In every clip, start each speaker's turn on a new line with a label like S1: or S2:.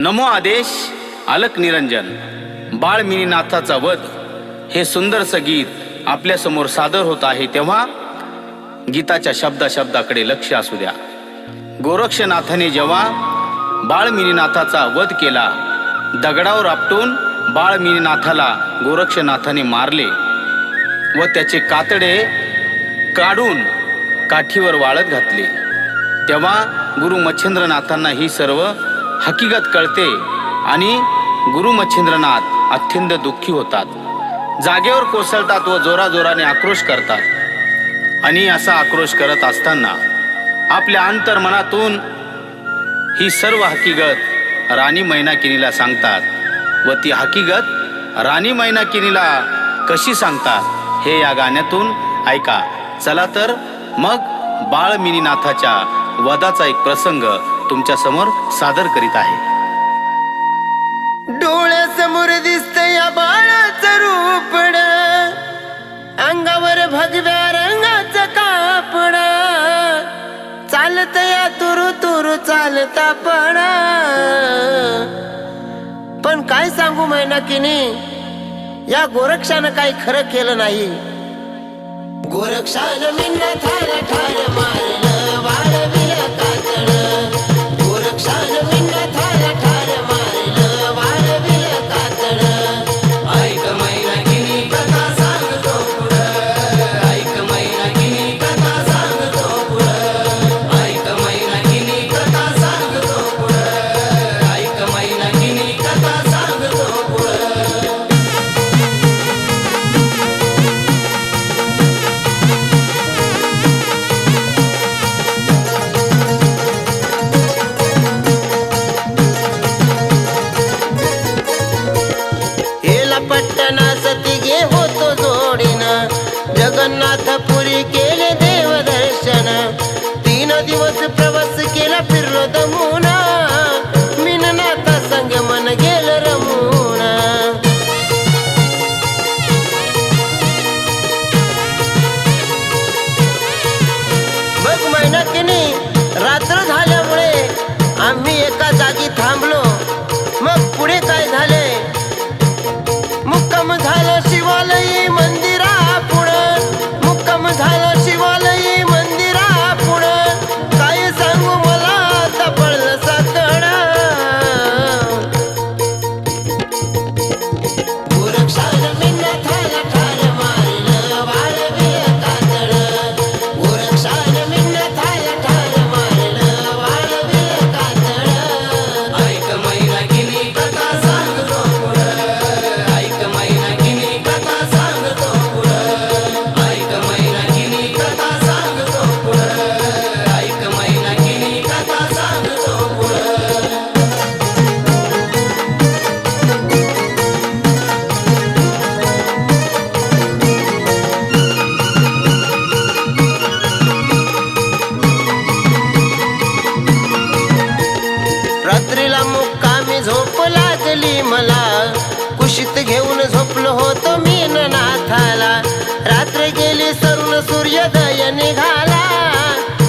S1: नमो आदेश अलक निरंजन. बाळ मिनीनाथाचा वध. हे सुंदरसं गीत आपल्यासमोर सादर होत आहे तेव्हा गीताच्या शब्दा शब्दाकडे लक्ष असू द्या. गोरक्षनाथाने जेव्हा बाळ मिनीनाथाचा वध केला दगडावर आपटून बाळ मिनीनाथाला गोरक्षनाथाने मारले व त्याचे कातडे काढून काठीवर वाळत घातले. तेव्हा गुरु मच्छिंद्रनाथांना ही सर्व हकीकत कळते आणि गुरु मच्छिंद्रनाथ अत्यंत दुःखी होतात. जागेवर कोसळतात व जोराजोराने आक्रोश करतात. आणि असा आक्रोश करत असताना आपल्या अंतर्मनातून ही सर्व हकीकत राणी मैनाकिनीला सांगतात व ती हकीकत राणी मैनाकिनीला कशी सांगतात हे या गाण्यातून ऐका. चला तर मग बाळ मिनीनाथाच्या एक प्रसंग तुमच्यासमोर सादर करीत आहे.
S2: डोळ्यासमोर दिसत या बाळाचं रूपड अंगावर भगव्या रंगाच कापड चालत या तुरु तुरु चालता पण. पण काय सांगू मैना किनी या गोरक्षानं काही खरं केलं नाही. गोरक्षानं मिन्न थार ठार मार. हेला पट्टणा सती होतो जोडीन. जगन्नाथ सूर्योदय निघाला.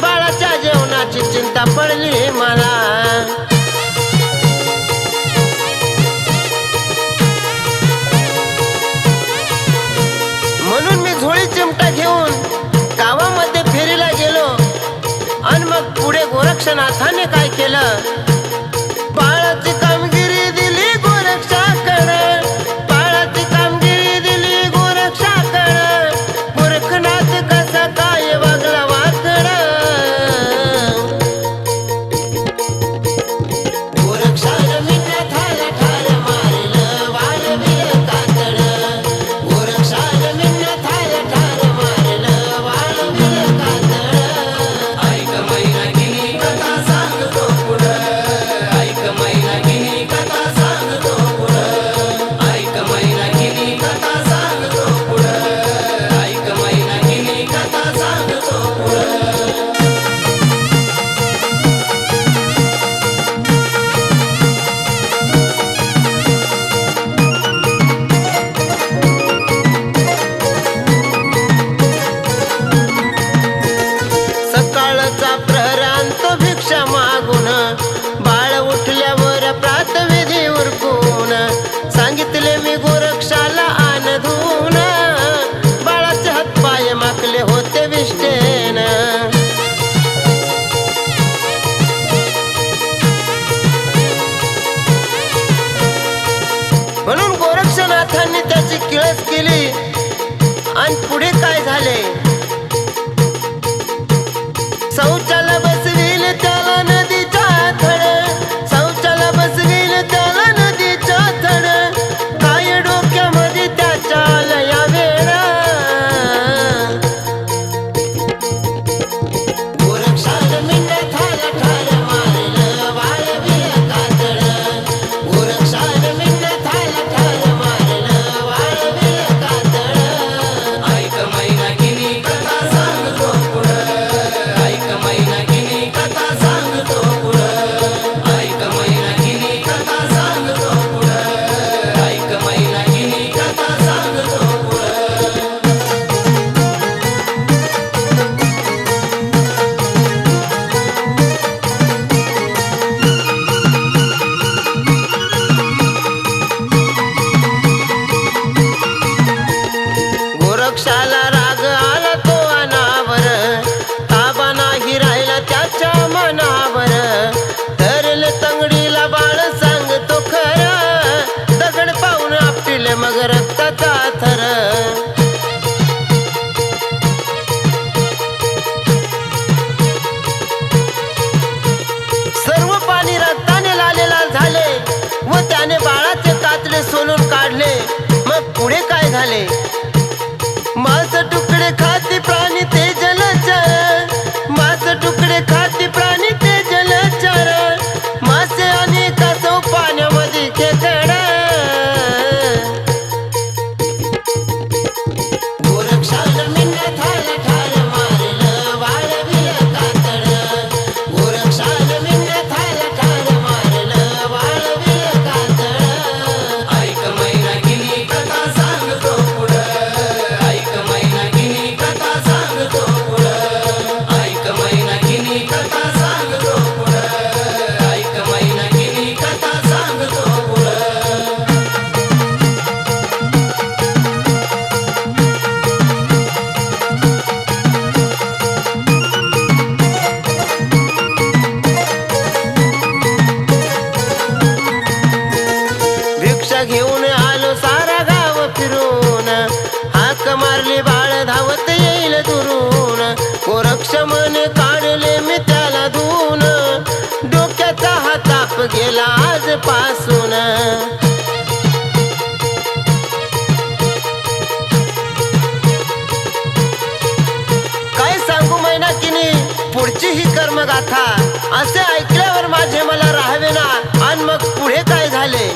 S2: बाळाच्या जेवणाची चिंता पडली मला. म्हणून मी झोळी चिमटा घेऊन गावामध्ये फेरीला गेलो. आणि मग पुढे गोरक्षनाथाने काय केलं? रक्ताचा सर्व पाणी रक्ताने लालेला झाले व त्याने बाळाचे कातले सोलून काढले. मग पुढे काय झाले? माझ तुकडे
S1: खा मारली
S2: बाळ धावत येईल दुरून. गोरक्ष मन काढले मी त्याला धुवून. डोक्याचा हा ताप गेला आजपासून काय सांगू मैना किनी पुढची ही कर्मगाथा. असे ऐकल्यावर माझे मला राहावे ना? आणि मग पुढे काय झाले?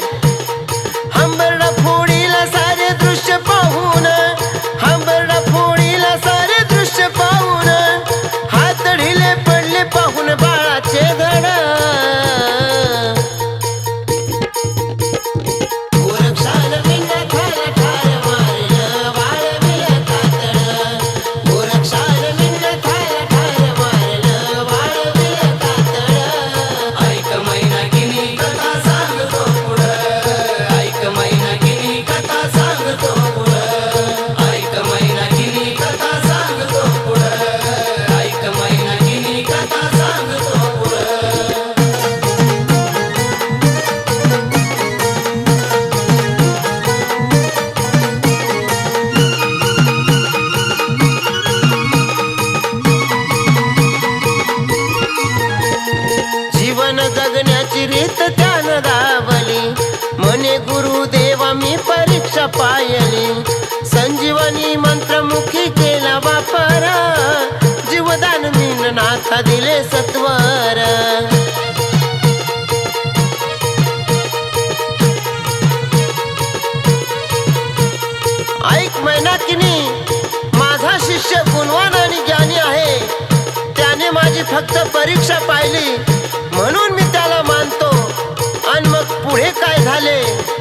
S2: सुखी केला वापर. जीवदान मीन नाथा दिले सत्वर. ऐक मैना किनी माझा शिष्य गुणवान आणि ज्ञानी आहे. त्याने माझी फक्त परीक्षा पाहिली. म्हणून मी त्याला मानतो. आणि मग पुढे काय झाले?